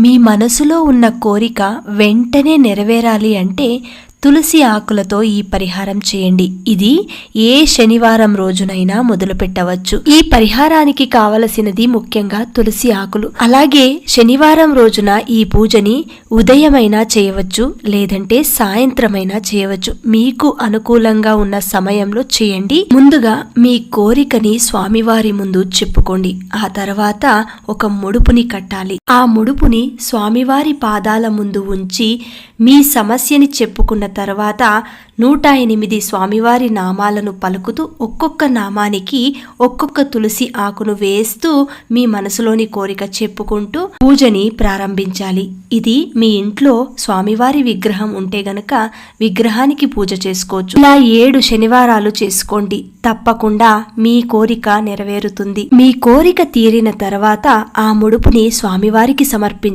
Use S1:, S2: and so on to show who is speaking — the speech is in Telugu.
S1: మీ మనసులో ఉన్న కోరిక వెంటనే నెరవేరాలి అంటే తులసి ఆకులతో ఈ పరిహారం చేయండి. ఇది ఏ శనివారం రోజునైనా మొదలు పెట్టవచ్చు ఈ పరిహారానికి కావలసినది ముఖ్యంగా తులసి ఆకులు. అలాగే శనివారం రోజున ఈ పూజని ఉదయమైనా చేయవచ్చు లేదంటే సాయంత్రమైనా చేయవచ్చు. మీకు అనుకూలంగా ఉన్న సమయంలో చేయండి. ముందుగా మీ కోరికని స్వామివారి ముందు చెప్పుకోండి. ఆ తర్వాత ఒక ముడుపుని కట్టాలి. ఆ ముడుపుని స్వామివారి పాదాల ముందు ఉంచి మీ సమస్యని చెప్పుకున్న తర్వాత నూట ఎనిమిది స్వామివారి నామాలను పలుకుతూ ఒక్కొక్క నామానికి ఒక్కొక్క తులసి ఆకును వేస్తూ మీ మనసులోని కోరిక చెప్పుకుంటూ పూజని ప్రారంభించాలి. ఇది మీ ఇంట్లో స్వామివారి విగ్రహం ఉంటే గనక విగ్రహానికి పూజ చేసుకోవచ్చు. ఇలా ఏడు శనివారాలు చేసుకోండి. తప్పకుండా మీ కోరిక నెరవేరుతుంది. మీ కోరిక తీరిన తర్వాత ఆ ముడుపుని స్వామివారికి సమర్పించ